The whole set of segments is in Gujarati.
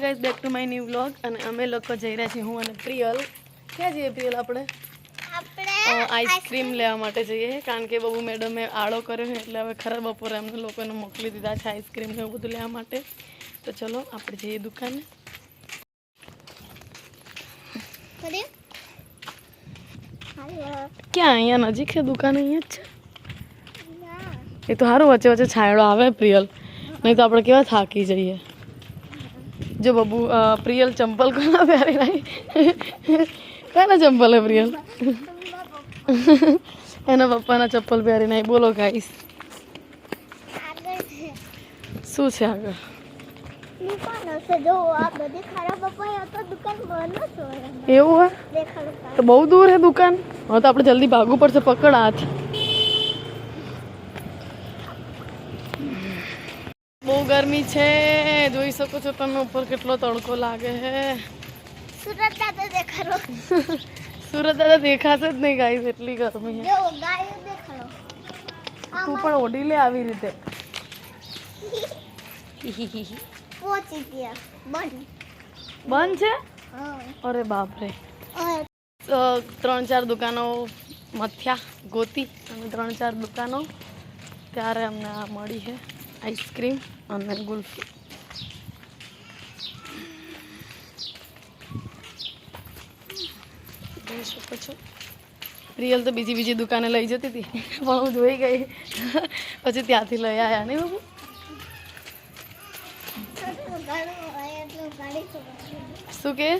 Guys back to my new vlog અને અમે લોકો જઈ રહ્યા છીએ હું અને પ્રિયલ. ક્યાં જઈએ પ્રિયલ આપણે? આઈસ્ક્રીમ લેવા માટે જઈએ કારણ કે બબુ મેડમે આળો કર્યો એટલે હવે ખરા બપોરે અમને લોકોને મોકલી દીધા છે આઈસ્ક્રીમ ને એવું બધું લેવા માટે. તો ચલો આપણે જઈએ દુકાને. ક્યાં? અહીંયા નજીક છે દુકાન અહીંયા જ છે? એ તો સારું વચ્ચે વચ્ચે છાંયડો આવે પ્રિયલ. નહીં તો આપણે કેવા થાકી જઈએ? જો બબુ પ્રિયલ ચંપલ કોના પહેરી રહી કોના ચંપલ હે પ્રિયલ? એના પપ્પાના ચપ્પલ પહેરી નહીં બોલો ગાઈસ શું છે આગળ? એવું હે? બહુ દૂર હે દુકાન? હવે તો આપણે જલ્દી ભાગવું પડશે, પકડ હાથ બહુ ગરમી છે જોઈ શકો છો તમે ઉપર કેટલો તડકો લાગે છે. સુરત દાદા દેખાડો. સુરત દાદા દેખાશે જ નહીં ગાઈસ એટલી ગરમી છે. તું પણ ઓઢી લે આવી રીતે. પહોંચી ગયા. બંધ. બંધ છે? અરે બાપરે. ત્રણ ચાર દુકાનો મથ્યા ગોતી અને ત્રણ ચાર દુકાનો ત્યારે અમને આ મળી છે. આઈસ્ક્રીમ અને ગુલ્ફી જોઈ શકો છો રિયલ તો બીજી બીજી દુકાને લઈ જતી હતી પણ હું જોઈ ગઈ. પછી ત્યાંથી લઈ આવ્યા નહીં બાબુ. શું કે?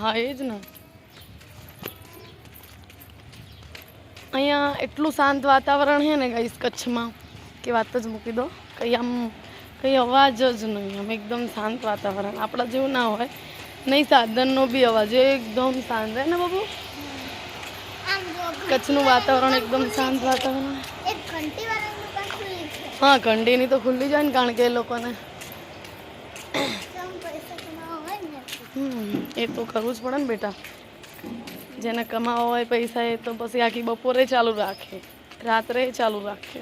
હા એ જ ને. અહીંયા એટલું શાંત વાતાવરણ છે ને ગાઈસ કચ્છમાં, કે વાત જ મૂકી દો. કંઈ આમ, કંઈ અવાજ જ નહીં, આમ એકદમ શાંત વાતાવરણ. આપણા જેવું ના હોય. નહીં, સાધનનો બી અવાજ, એકદમ શાંત. રહે ને બાબુ? કચ્છનું વાતાવરણ એકદમ શાંત વાતાવરણ. હા કંડીની તો ખુલ્લી જાય ને, કારણ કે એ લોકોને. એ તો કરવું જ પડે ને બેટા. જેને કમાવા હોય પૈસા એ તો પછી આખી બપોરે ચાલુ રાખે. રાત્રે ચાલુ રાખે.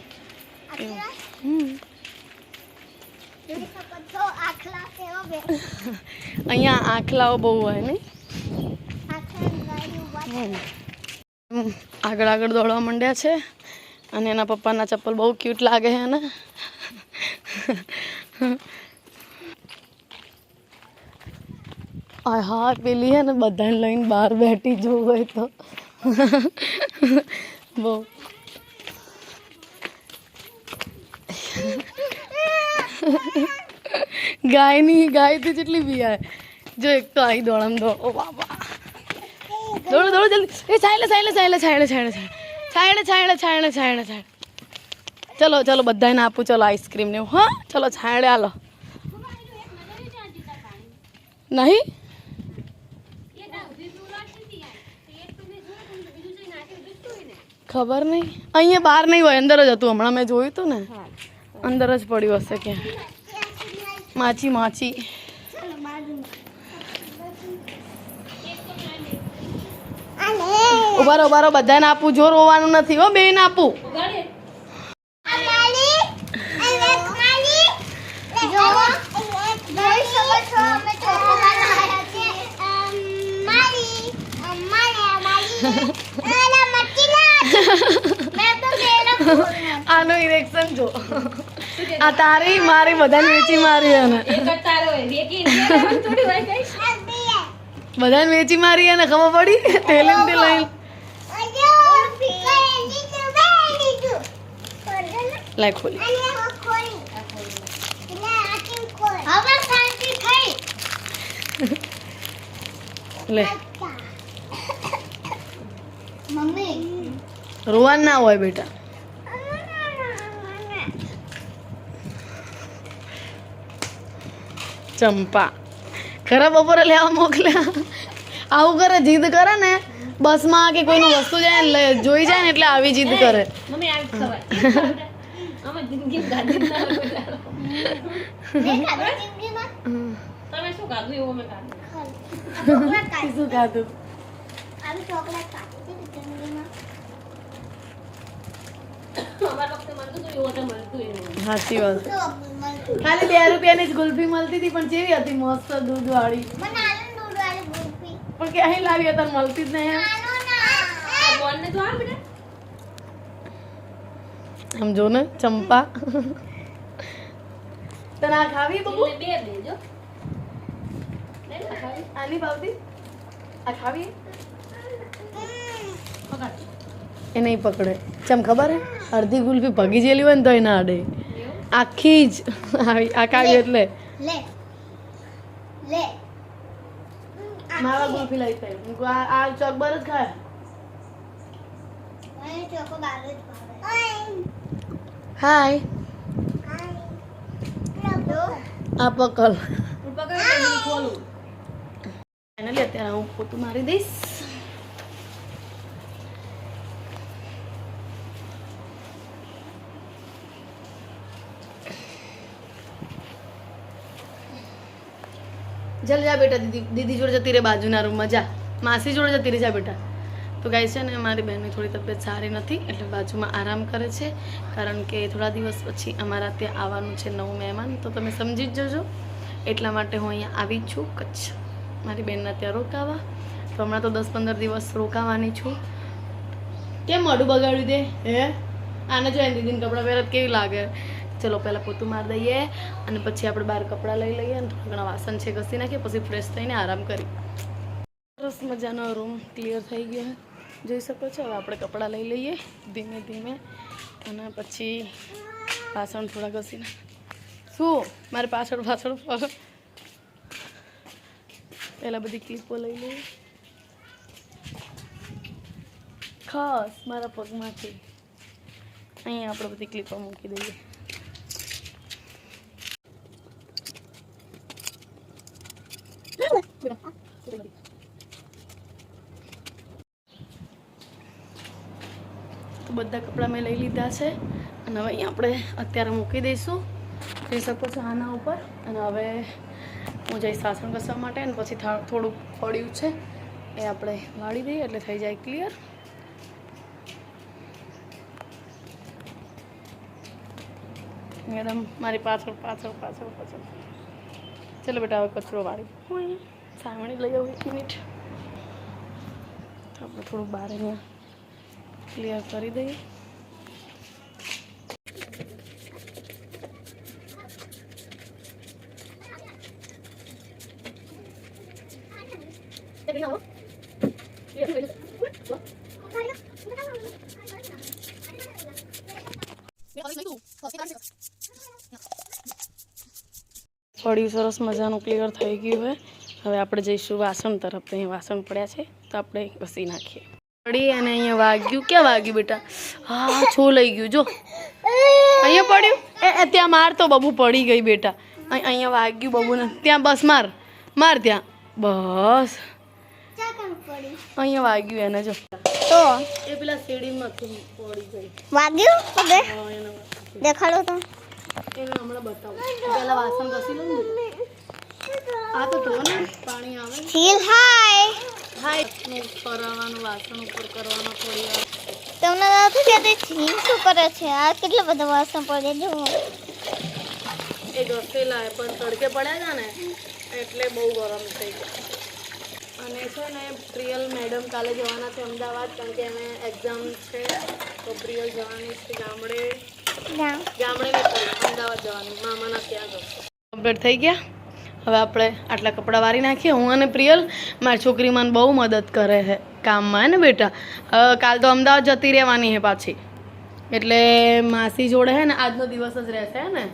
અહીંયા આખલાઓ બહુ હોય ને. આગળ આગળ દોડવા માંડ્યા છે અને એના પપ્પાના ચપ્પલ બહુ ક્યુટ લાગે છે ને. આ હા, પેલી હે ને બધાને લઈને બહાર બેઠી જોવું હોય તો. બહુ. ગાયની તો જેટલી બી જો એક તો આવી દોડમ દો ઓ બાબા દોડો દોડો જલ્દી. એ છાયલે છાયલે છાયલે છાયલે છાયલે છાયલે છાયલે છાયલે છાયલે છાયલે ચલો ચલો બધાને આપું, ચલો આઈસ્ક્રીમ ને હા, ચલો, છાયડે, હાલો. નહીં? ખબર નહીં. અહીંયા બહાર નહીં હોય, અંદર જ હતું હમણાં મેં જોયું હતું ને. અંદર જ પડ્યું હશે ક્યાં માછી માછી. ઉભારો બાજુમાં. ઊભા રહો ઊભા રહો, બધાને આપું, જો રોવાનું નથી હો બેન આપું. રિએક્શન જો આ તારી મારી બધાને વેચી મારી અને. બધાને વેચી મારી અને ખબર પડી? તેલે તે લઈ લાઈ ખોલી. લે. રોવા ના હોય બેટા. ચંપા. ખરા બપોરે લેવા મોકલ્યા આવું કરે જીદ કરે ને બસમાં કે કોઈનું વસ્તુ જાય ને લે- જોઈ જાય ને એટલે આવી જીદ કરે. શું ખાધું આવી ચોકલેટ ખાધી હતી જિંદગીમાં સાચી વાત. ખાલી બે રૂપિયાની જ ગુલ્ફી મળતી હતી પણ જેવી હતી મસ્ત દૂધ વાળી પણ ક્યાંય લાવી હતા મળતી જ નહીં આમ જો ને ચંપા. તને આ ખાવી બબુ આની ભાવતી? આ ખાવી? એ નહીં પકડે. ચમ ખબર હે? અડધી ગુલ્ફી ભગી જેલી હોય ને તો ના અડે આખી જ આવી આ ખાવી એટલે. લે લે. મારા ગુલ્ફી લઈ થાય હું આ ચોકબર જ ખાય. મને ચોકો બાર જ ભાવે હાય. આ પકલ ફાઇનલી અત્યારે હું પોતું મારી દઈશ. જલ જા બેટા, દીદી દીદી જોડે જતી રહે બાજુના રૂમમાં જા. માસી જોડે જતી રહે, જા બેટા. તો ગાય છે ને, મારી બહેનની થોડી તબિયત સારી નથી, એટલે બાજુમાં આરામ કરે છે. કારણ કે થોડા દિવસ પછી અમારા ત્યાં આવવાનું છે નવું મહેમાન, તો તમે સમજી જ જજો. એટલા માટે હું અહીંયા આવી છું, કચ્છ. મારી બહેનના ત્યાં રોકાવા. તો હમણાં તો દસ પંદર દિવસ રોકાવાની છું. કેમ મોઢું બગાડ્યું દે હે? આને જો એની દીદીને કપડાં પહેરત કેવી લાગે? ચલો પહેલાં પોતું મારી દઈએ અને પછી આપણે બહાર કપડાં લઈ લઈએ અને ઘણા વાસણ છે ઘસી નાખીએ, પછી ફ્રેશ થઈને આરામ કરી. સરસ મજાનો રૂમ ક્લિયર થઈ ગયો જોઈ શકો છો, હવે આપણે કપડાં લઈ લઈએ ધીમે ધીમે અને પછી વાસણ થોડા ઘસીને. શું? મારે પાછળ પાછળ પહેલાં બધી ક્લિપો લઈ લઈએ. ખાસ મારા પગમાંથી. અહીંયા આપણે બધી ક્લિપો મૂકી દઈએ. તો બધા કપડાં મેં લઈ લીધા છે. અને હવે અહીં આપણે અત્યારે મૂકી દઈશું. જઈ શકો છો આના ઉપર. અને હવે હું જઈશ સાસણ ઘસવા માટે અને પછી થોડુંક પડ્યું છે એ આપણે વાળી દઈએ એટલે થઈ જાય ક્લિયર મેડમ મારી પાછળ પાછળ પાછળ પાછળ. ચલો બેટા હવે કચરો વાળી. હું લઈ આવું એક મિનિટ. આપણે થોડું બહાર અહીંયા ક્લિયર કરી દઈએ પડ્યું સરસ મજાનું ક્લિયર થઈ ગયું હોય હવે આપણે જઈશું વાસણ તરફ તો અહીંયા વાસણ પડ્યા છે, તો આપણે ઘસી નાખીએ પડી અને અહીંયા વાગ્યું. ક્યાં વાગ્યું બેટા? હા છો લઈ ગયું. જો. અહીંયા પડ્યું? એ ત્યાં માર તો બબુ પડી ગઈ બેટા. અહીં- અહીંયા વાગ્યું બબુને. ત્યાં બસ માર. માર ત્યાં. બસ. અહીંયા વાગ્યું એને જો. તો એ પેલા સીડીમાંથી પડી ગઈ. વાગ્યું? હા, દેખાડો તો. એને હમણાં બતાવું. પહેલા વાસણ ઘસી લઉં આ તો તો ને પાણી આવે. ફીલ હાય. હું ફરાવાનું વાસણ ઉપર કરવાનું થોડી વાર તમને નથી કહેતી છીન શું કરે છે? આ કેટલા બધા વાસણ પડે જો એ ઘસેલા પણ તડકે પડ્યા હતા ને એટલે બહુ ગરમ થઈ ગયા અને છે ને પ્રિયલ મેડમ કાલે જવાના છે અમદાવાદ કારણ કે અમે એક્ઝામ છે. તો પ્રિયલ જવાની છે ગામડે. ગામડે અમદાવાદ જવાની મામાના ત્યાં જશે કમ્પ્લીટ થઈ ગયા? હવે આપણે આટલા કપડાં વારી નાખીએ. હું અને પ્રિયલ મારી છોકરી મને બહુ મદદ કરે છે કામમાં ને બેટા? કાલ તો અમદાવાદ જતી રહેવાની છે પાછી. એટલે માસી જોડે છે ને આજનો દિવસ જ રહેશે ને?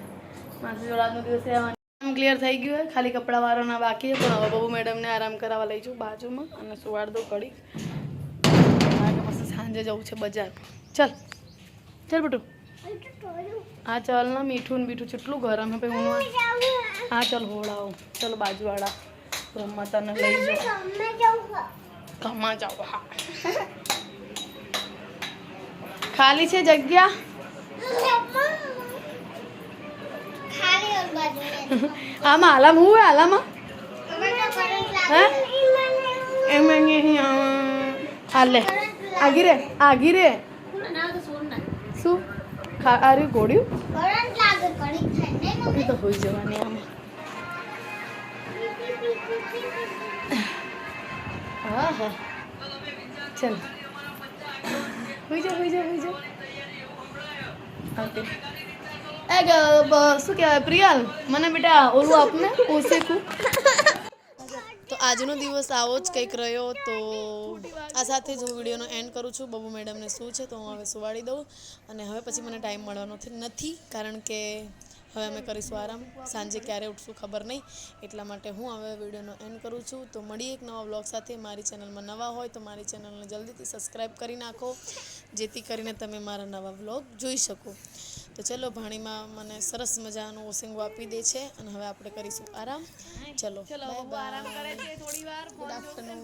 માસી જોડે આજનો દિવસ રહેવાની. કામ ક્લિયર થઈ ગયું હોય ખાલી કપડાં વારવાના બાકી છે પણ હવે બહુ મેડમને આરામ કરાવવા લઈ જાઉં બાજુમાં અને સુવાડ દો કડી સાંજે જવું છે બજાર. ચાલ. ચાલ બેટું. હા ચાલ ના મીઠું ને બીઠું કેટલું ગરમ હે હું હા ચાલ હોળાઓ. ચાલો બાજુવાળા બ્રહ્માતાને તને લઈ જાઓ કમા જાઓ હા. ખાલી છે જગ્યા? આમાં આલામ હું આલામાં? હાલે આગી રે આગી રે. શું? આર્યું ગોળ્યું તો હોઈ જવાની આમાં. હા હા ચાલ શું કહેવાય, પ્રિયાલ? મને બેટા તો આજનો દિવસ આવો જ કંઈક રહ્યો, તો આ સાથે જ હું વિડીયોનો એન્ડ કરું છું. બબુ મેડમને શું છે તો હું હવે સુવાડી દઉં. અને હવે પછી મને ટાઈમ મળવાનો નથી, કારણ કે હવે અમે કરીશું આરામ. સાંજે ક્યારે ઉઠશું ખબર નહીં. એટલા માટે હું હવે વિડીયોનો એન્ડ કરું છું. તો મળીએ એક નવા બ્લોગ સાથે. મારી ચેનલમાં નવા હોય તો મારી ચેનલને જલ્દીથી સબસ્ક્રાઈબ કરી નાખો. જેથી કરીને તમે મારા નવા બ્લોગ જોઈ શકો. તો ચલો ભાણીમાં મને સરસ મજાનું ઓસિંગો આપી દે છે અને હવે આપણે કરીશું આરામ. ચલો ચલો આરામ કરે છે થોડી વાર ગુડ આફ્ટરનૂન